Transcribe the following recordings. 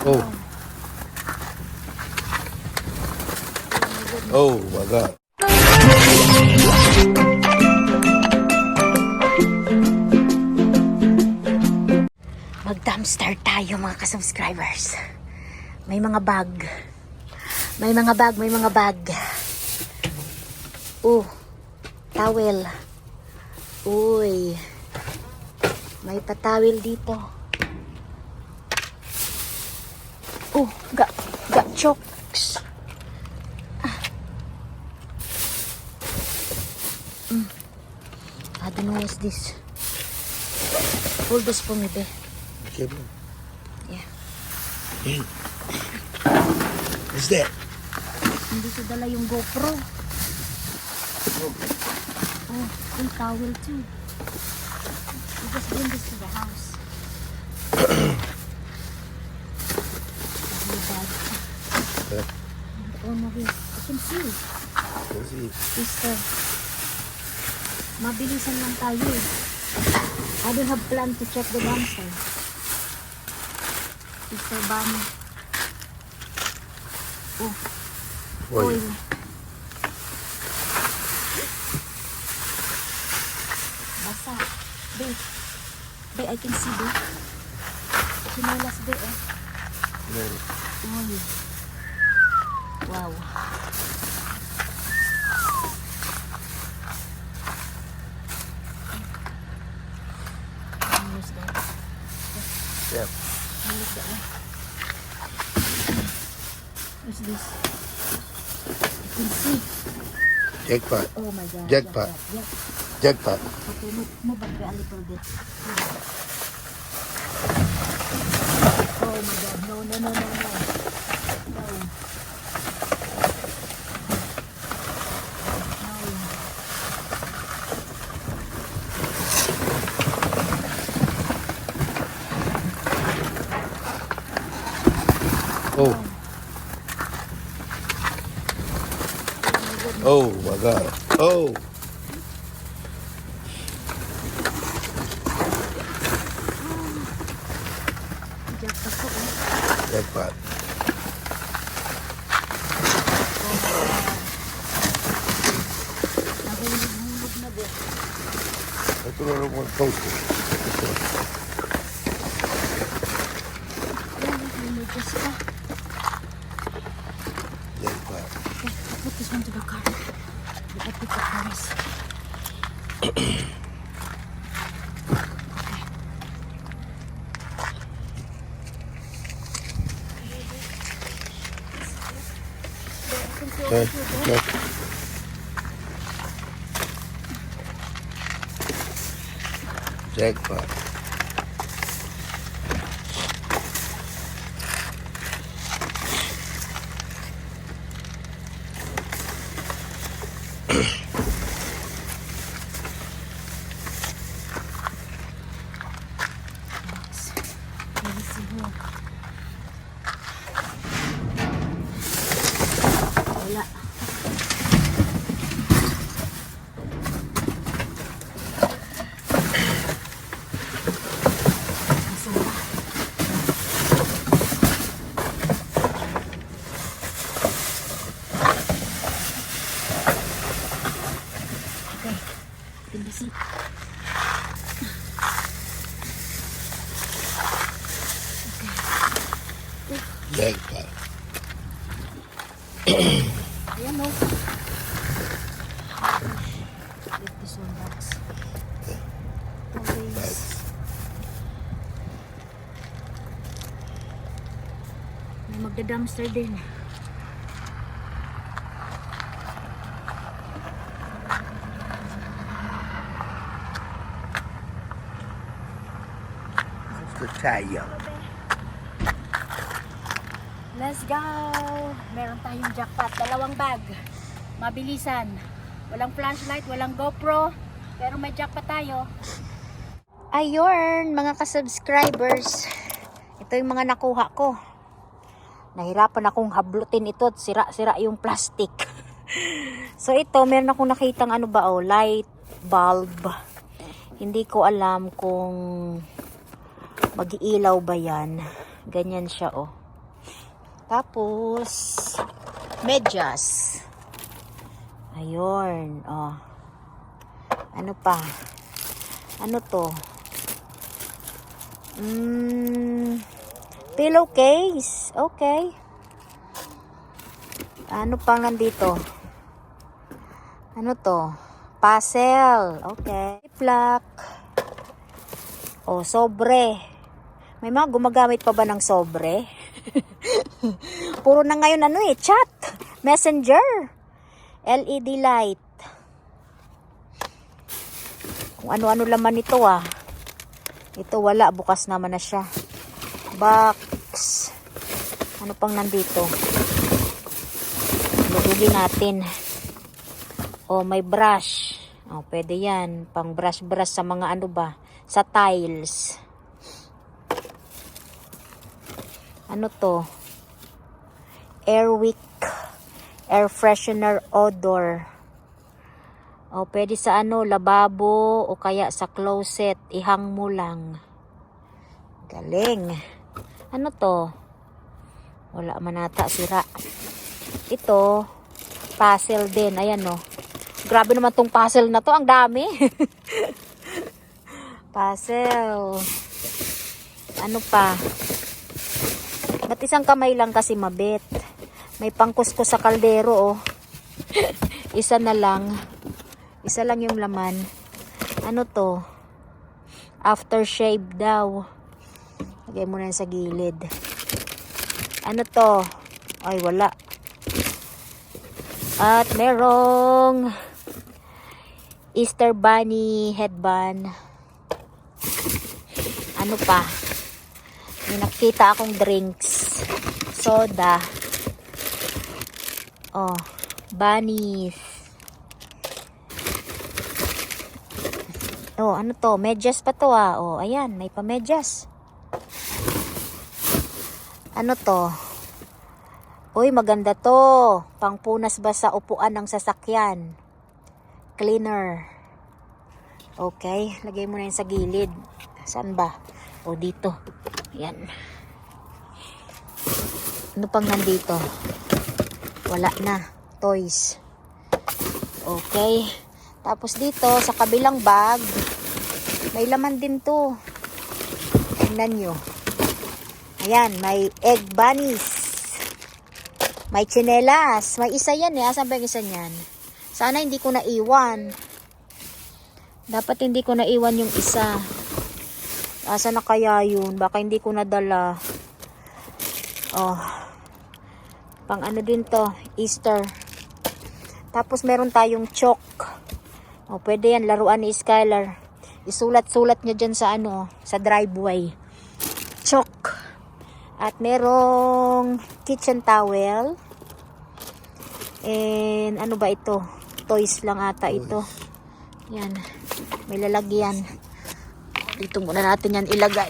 Oh. Oh my God. Mag-dumpster tayo mga ka-subscribers. May mga bag. May mga bag, may mga bag. Oh, towel. Uy. May patawel dito. Oh, ga, ga chokes. Ah. Mm. I don't know what's this. Hold this for me, be. Okay, bro. Yeah. What's that? Hindi ko dala yung GoPro. Oh, yung towel too. We just bring this to the house. Dahil bag. Yeah. Oh, no, here. I can see. Let's see. Sister. Mabilisan lang tayo eh. I don't have plan to check the dumpster. Sister Bunny. Oh, Oil. oil. Basa. Babe. Babe, I can see, babe. Sinulas, babe, eh. Oil. Wow. That. What's this? Can see. Jackpot. Oh my god. Jackpot. Yeah. Jackpot. Okay, move, move back a little bit. Oh my god. No, no, no, no, no. No. No. Oh. Oh my God. Oh. Jackpot ko, eh. Jackpot. Nahulog-hulog na din. Ito na lang mga toaster. Yan, nahulog pa. Jackpot. Okay, put this one to the car. I put the cars. Okay. Okay. Jackpot. Let me see here. Wala. Asan ba? Okay. Let me see. Jackpot. Ayan o. Leave this one box. Always. May magda-dumpster din. Tire. Let's go! Meron tayong jackpot. Dalawang bag. Mabilisan. Walang flashlight, walang GoPro. Pero may jackpot tayo. Ayun, mga ka-subscribers. Ito yung mga nakuha ko. Nahirapan akong hablutin ito at sira-sira yung plastic. so ito, meron akong nakitang ano ba oh, light bulb. Hindi ko alam kung mag-iilaw ba yan. Ganyan siya oh. Tapos, medyas. Ayun, oh. Ano pa? Ano to? Mm, pillowcase. Okay. Ano pang nandito? Ano to? Puzzle. Okay. Plak. O, sobre. May mga gumagamit pa ba ng sobre? Puro na ngayon ano eh, chat. Messenger. LED light. Kung ano-ano laman ito ah. Ito wala, bukas naman na siya. Box. Ano pang nandito? Lugugin natin. Oh, may brush. Oh, pwede yan. Pang brush-brush sa mga ano ba? Sa tiles. Ano to? Airwick. Air freshener odor. O, pwede sa ano, lababo o kaya sa closet. Ihang mo lang. Galing. Ano to? Wala man ata, sira. Ito, puzzle din. Ayan no. Grabe naman tong puzzle na to. Ang dami. puzzle. Ano pa? Ba't isang kamay lang kasi mabit? May pangkusko sa kaldero oh. Isa na lang. Isa lang yung laman. Ano to? Aftershave daw. Lagay mo na sa gilid. Ano to? Ay, wala. At merong Easter Bunny headband. Ano pa? May nakita akong drinks. Soda. Oh, bunnies. Oh, ano to? Medyas pa to ah. Oh, ayan, may pamedyas. Ano to? Uy, maganda to. Pangpunas ba sa upuan ng sasakyan? Cleaner. Okay, lagay mo na yun sa gilid. Saan ba? O, dito. Yan. Ano pang nandito? Wala na. Toys. Okay. Tapos dito, sa kabilang bag, may laman din to. Tingnan nyo. Ayan, may egg bunnies. May chinelas. May isa yan eh. Asan ba yung isa niyan? Sana hindi ko naiwan. Dapat hindi ko naiwan yung isa. Asa na kaya yun? Baka hindi ko nadala. Oh. Pang ano din to? Easter. Tapos meron tayong chalk. O, pwede yan. Laruan ni Skylar. Isulat-sulat niya dyan sa ano, sa driveway. At merong kitchen towel. And ano ba ito? Toys lang ata ito. Yan. May lalagyan. Dito muna natin yan ilagay.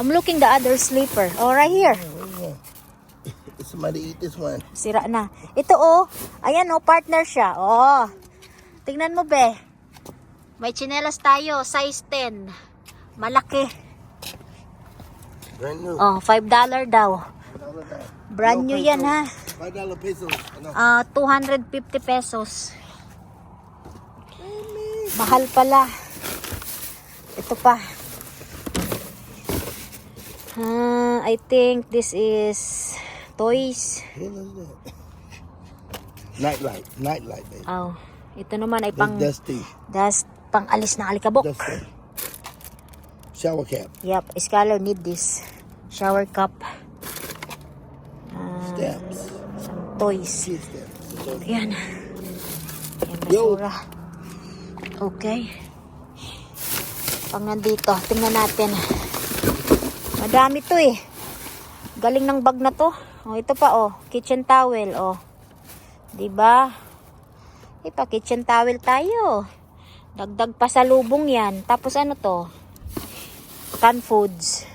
I'm looking the other sleeper. Oh, right here. Somebody eat this one. Sira na. Ito oh. Ayan oh, partner siya. Oh. Tingnan mo be. May chinelas tayo, size 10. Malaki. Brand new. Oh, $5 daw. Brand new yan ha. Five dollar pesos. Ano? Ah, 250 pesos. Mahal pala. Ito pa. Ah, I think this is toys. Night light. Night light, baby. Oh, ito naman ay pang dusty. das pang alis ng alikabok. Dusty. Shower cap. Yep, Scholar need this. Shower cup. Ah, Stamps. some toys. Kid stamps. Yan. Yan Yo. basura. Okay. Pang nandito, tingnan natin. Madami to eh. Galing ng bag na to. Oh, ito pa oh, kitchen towel oh. 'Di ba? Ipa kitchen towel tayo. Dagdag pa sa lubong 'yan. Tapos ano to? Canned foods.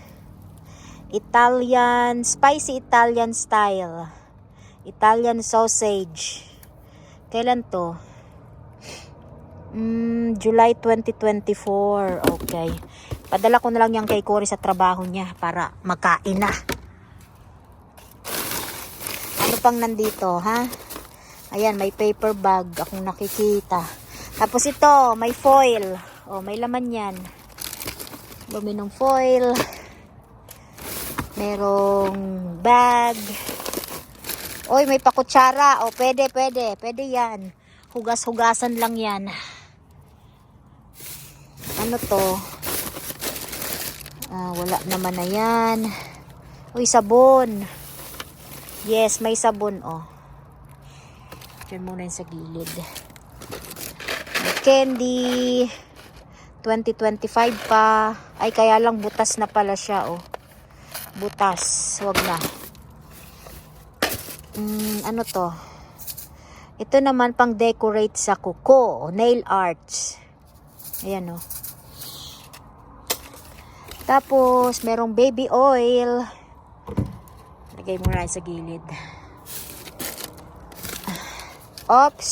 Italian, spicy Italian style. Italian sausage. Kailan to? Mm, July 2024. Okay. Padala ko na lang yan kay Cory sa trabaho niya para makain na. pang nandito, ha? Ayan, may paper bag akong nakikita. Tapos ito, may foil. Oh, may laman yan. Lumi ng foil. Merong bag. Oy, may pakutsara. O, pwede, pwede. Pwede yan. Hugas-hugasan lang yan. Ano to? Ah, wala naman na yan. Uy, sabon. Yes, may sabon, oh. Diyan muna yun sa gilid. Candy. 2025 pa. Ay, kaya lang butas na pala siya, oh. Butas. Wag na. Mm, ano to? Ito naman pang decorate sa kuko. Nail arts. Ayan, oh. Tapos, merong baby oil. Lagay mo na sa gilid. Oops.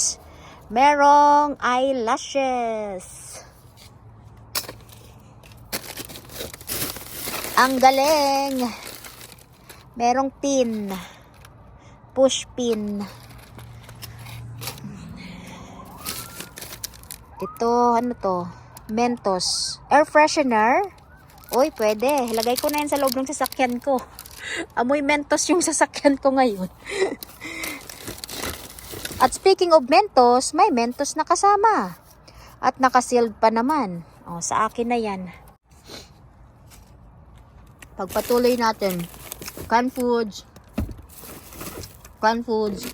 Merong eyelashes. Ang galing. Merong pin. Push pin. Ito, ano to? Mentos. Air freshener. Uy, pwede. Lagay ko na yan sa loob ng sasakyan ko. Amoy Mentos yung sasakyan ko ngayon. At speaking of Mentos, may Mentos na kasama. At nakasealed pa naman. O, sa akin na yan. Pagpatuloy natin. Canned foods. Canned foods.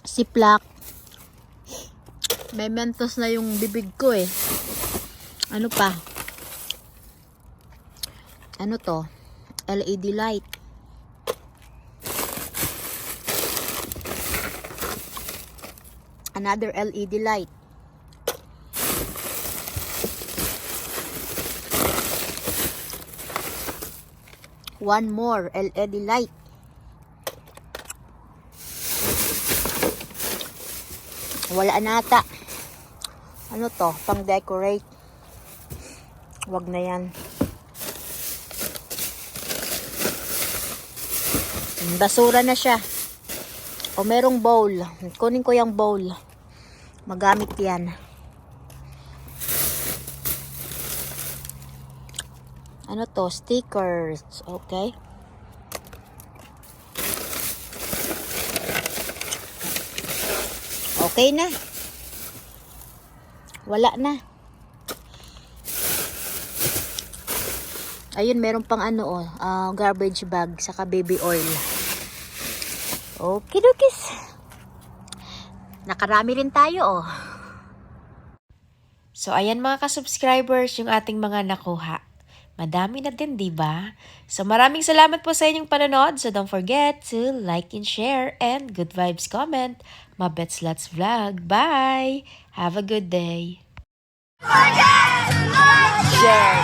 Siplak. May Mentos na yung bibig ko eh. Ano pa? Ano to? LED light. Another LED light. One more LED light. Wala nata. Ano to? Pang decorate. Wag na yan. Basura na siya. O merong bowl. Kunin ko yung bowl. Magamit yan. Ano to? Stickers. Okay. Okay na. Wala na. Ayun, meron pang ano oh, ah, garbage bag saka baby oil. Okay, dokis. Nakarami rin tayo, oh. So, ayan mga ka-subscribers, yung ating mga nakuha. Madami na din, di ba? So, maraming salamat po sa inyong panonood. So, don't forget to like and share and good vibes comment. Mabets Lots Vlog. Bye! Have a good day. Share.